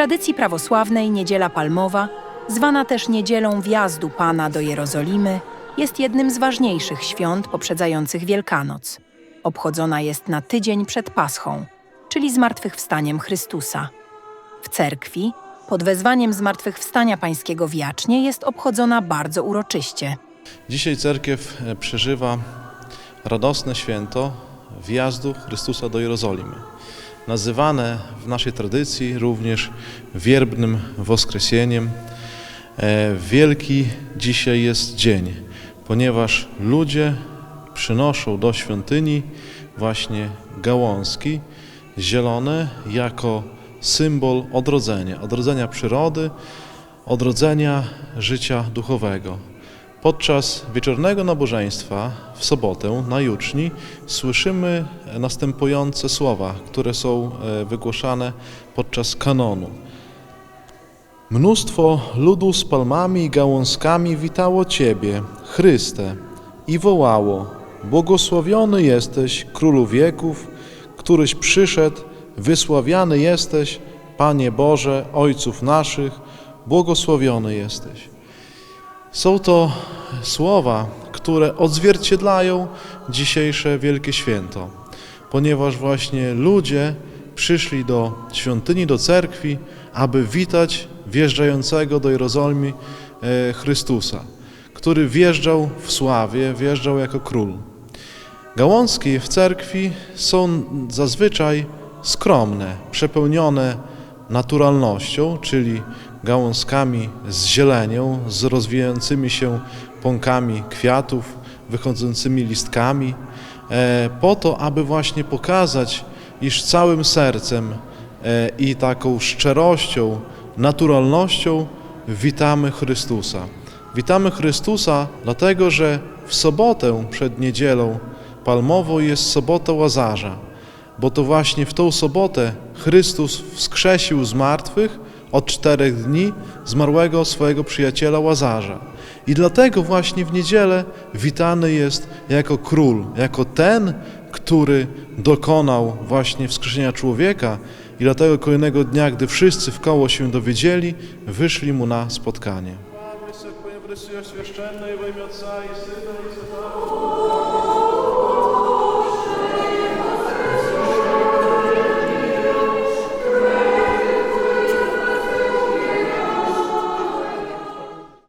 tradycji prawosławnej niedziela palmowa, zwana też niedzielą wjazdu Pana do Jerozolimy, jest jednym z ważniejszych świąt poprzedzających Wielkanoc. Obchodzona jest na tydzień przed Paschą, czyli zmartwychwstaniem Chrystusa. W cerkwi, pod wezwaniem zmartwychwstania Pańskiego w Jacznie, jest obchodzona bardzo uroczyście. Dzisiaj cerkiew e, przeżywa radosne święto wjazdu Chrystusa do Jerozolimy. Nazywane w naszej tradycji również wierbnym Woskresieniem. E, Wielki dzisiaj jest dzień, ponieważ ludzie przynoszą do świątyni właśnie gałązki zielone jako symbol odrodzenia, odrodzenia przyrody, odrodzenia życia duchowego. Podczas wieczornego nabożeństwa w sobotę na juczni słyszymy następujące słowa, które są e, wygłoszane podczas kanonu. Mnóstwo ludu z palmami i gałązkami witało Ciebie, Chryste, i wołało: Błogosławiony jesteś, Królu wieków, któryś przyszedł, wysławiany jesteś, Panie Boże, Ojców naszych, błogosławiony jesteś. Są to słowa, które odzwierciedlają dzisiejsze wielkie święto, ponieważ właśnie ludzie przyszli do świątyni, do cerkwi, aby witać wjeżdżającego do Jerozolimy e, Chrystusa, który wjeżdżał w sławie, wjeżdżał jako król. Gałązki w cerkwi są zazwyczaj skromne, przepełnione naturalnością, czyli gałązkami z zielenią, z rozwijającymi się pąkami kwiatów, wychodzącymi listkami, e, po to, aby właśnie pokazać, iż całym sercem e, i taką szczerością, naturalnością witamy Chrystusa. Witamy Chrystusa, dlatego że w sobotę przed niedzielą palmową jest sobota Łazarza, bo to właśnie w tą sobotę Chrystus wskrzesił z martwych od czterech dni zmarłego swojego przyjaciela Łazarza. I dlatego właśnie w niedzielę witany jest jako król, jako ten, który dokonał właśnie wskrzeszenia człowieka. I dlatego kolejnego dnia, gdy wszyscy w koło się dowiedzieli, wyszli mu na spotkanie. Panie, Panie, Panie,